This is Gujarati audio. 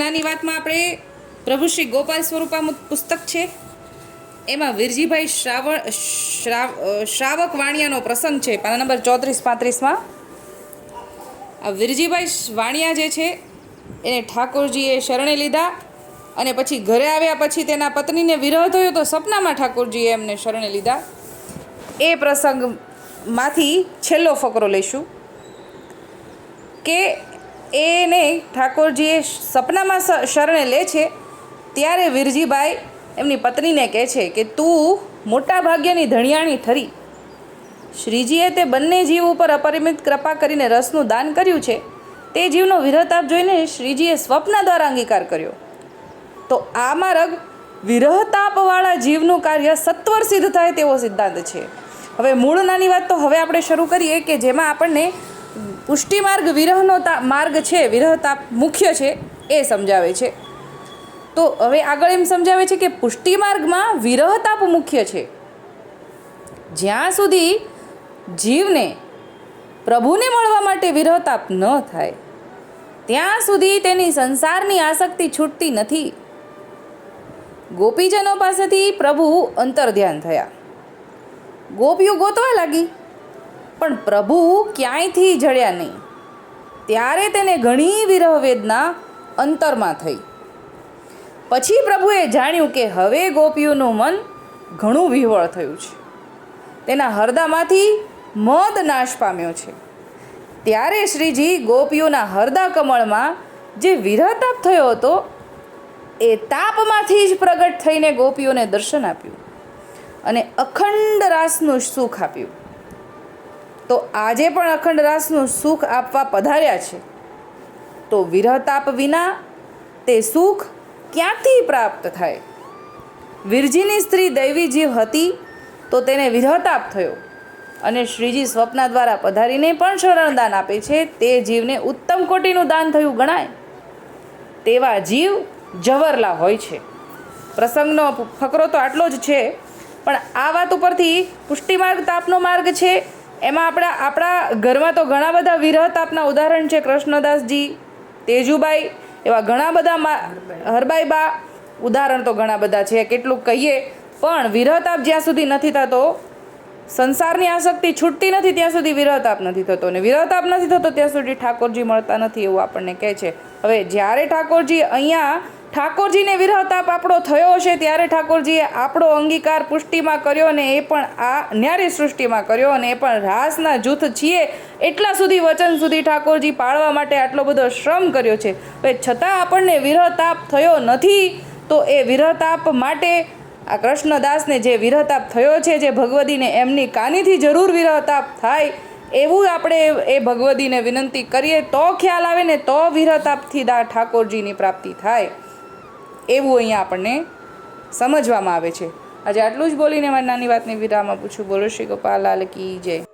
નાની વાતમાં આપણે પ્રભુ શ્રી ગોપાલ સ્વરૂપામુક પુસ્તક છે. એમાં વિરજીભાઈ શ્રાવણ શ્રાવ શ્રાવક વાણિયાનો પ્રસંગ છે, પાના નંબર ચોત્રીસ પાંત્રીસમાં. આ વિરજીભાઈ વાણિયા જે છે, એને ઠાકોરજીએ શરણે લીધા અને પછી ઘરે આવ્યા પછી તેના પત્નીને વિરહ થયો તો સપનામાં ઠાકોરજીએ એમને શરણે લીધા. એ પ્રસંગમાંથી છેલ્લો ફકરો લઈશું કે એને ઠાકોરજીએ સપનામાં શરણે લે છે, ત્યારે વિરજીભાઈ એમની પત્નીને કહે છે કે તું મોટા ભાગ્યની ધણિયાણી ઠરી. શ્રીજીએ તે બંને જીવ ઉપર અપરિમિત કૃપા કરીને રસનું દાન કર્યું છે. તે જીવનો વિરહતાપ જોઈને શ્રીજીએ સ્વપ્ન દ્વારા અંગીકાર કર્યો. તો આ માર્ગ વિરહતાપવાળા જીવનું કાર્ય સત્વર સિદ્ધ થાય તેવો સિદ્ધાંત છે. હવે મૂળ નાની વાત તો હવે આપણે શરૂ કરીએ કે જેમાં આપણને પુષ્ટિ માર્ગ વિરહનો માર્ગ છે વિરહતાપ મુખ્ય છે, એ સમજાવે છે. તો હવે આગળ એમ સમજાવે છે કે પુષ્ટિમાર્ગમાં વિરહતાપ મુખ્ય છે. જ્યાં સુધી જીવને, પ્રભુને મળવા માટે વિરહતાપ ન થાય, ત્યાં સુધી તેની સંસારની આસક્તિ છૂટતી નથી. ગોપીજનો પાસેથી પ્રભુ અંતર ધ્યાન થયા. ગોપીઓ ગોતવા લાગી. પણ પ્રભુ ક્યાંયથી જડ્યા નહીં. ત્યારે તેને ઘણી વિરહ વેદના અંતરમાં થઈ. પછી પ્રભુએ જાણ્યું કે હવે ગોપીઓનું મન ઘણું વિહવળ થયું છે. તેના હરદામાંથી મદ નાશ પામ્યો છે. ત્યારે શ્રીજી ગોપીઓના હરદા કમળમાં જે વિરહતાપ થયો હતો, એ તાપમાંથી જ પ્રગટ થઈને ગોપીઓને દર્શન આપ્યું અને અખંડ રાસનું સુખ આપ્યું. તો આજે પણ અખંડ રાસનું સુખ આપવા પધાર્યા છે. તો વિરહતાપ વિના તે સુખ ક્યાંથી પ્રાપ્ત થાય? વિરજીની સ્ત્રી દૈવી જીવ હતી તો તેને વિરહતાપ થયો અને શ્રીજી સ્વપ્ન દ્વારા પધારીને પણ શરણદાન આપે છે. તે જીવને ઉત્તમ કોટીનું દાન થયું ગણાય. તેવા જીવ જવરલા હોય છે. પ્રસંગનો ફકરો તો આટલો જ છે, પણ આ વાત ઉપરથી પુષ્ટિમાર્ગ તાપનો માર્ગ છે. એમાં આપણા આપણા ઘરમાં તો ઘણા બધા વિરહતાપના ઉદાહરણ છે, કૃષ્ણદાસજી તેજુબાઈ એવા ઘણા બધા મા- હરબાઈ બા, ઉદાહરણ તો ઘણા બધા છે કેટલું કહીએ. પણ વિરહતાપ જ્યાં સુધી નથી થતો, સંસારની આસક્તિ છૂટતી નથી, ત્યાં સુધી વિરહતાપ નથી થતો. અને વિરહતાપ નથી થતો, ત્યાં સુધી ઠાકોરજી મળતા નથી એવું આપણને કહે છે. હવે જ્યારે ઠાકોરજી અહીંયા ઠાકોરજીને વિરહતાપ આપણો થયો હશે ત્યારે ઠાકોરજીએ આપણો અંગીકાર પુષ્ટિમાં કર્યો અને એ પણ આ ન્યારી સૃષ્ટિમાં કર્યો અને એ પણ રાસના જૂથ છીએ એટલા સુધી વચન સુધી ઠાકોરજી પાળવા માટે આટલો બધો શ્રમ કર્યો છે. હવે છતાં આપણને વિરહતાપ થયો નથી તો એ વિરહતાપ માટે આ કૃષ્ણદાસને જે વિરહતાપ થયો છે, જે ભગવદીને એમની કાનીથી જરૂર વિરહતાપ થાય એવું આપણે એ ભગવદીને વિનંતી કરીએ તો ખ્યાલ આવે ને તો વિરહતાપથી દા ઠાકોરજીની પ્રાપ્તિ થાય. એવું અહીંયા આપણને સમજવામાં આવે છે. આજે આટલું જ બોલીને મારી નાની વાતની આપું પૂછું બોલો શ્રી ગોપાલ, લાલ કી જય.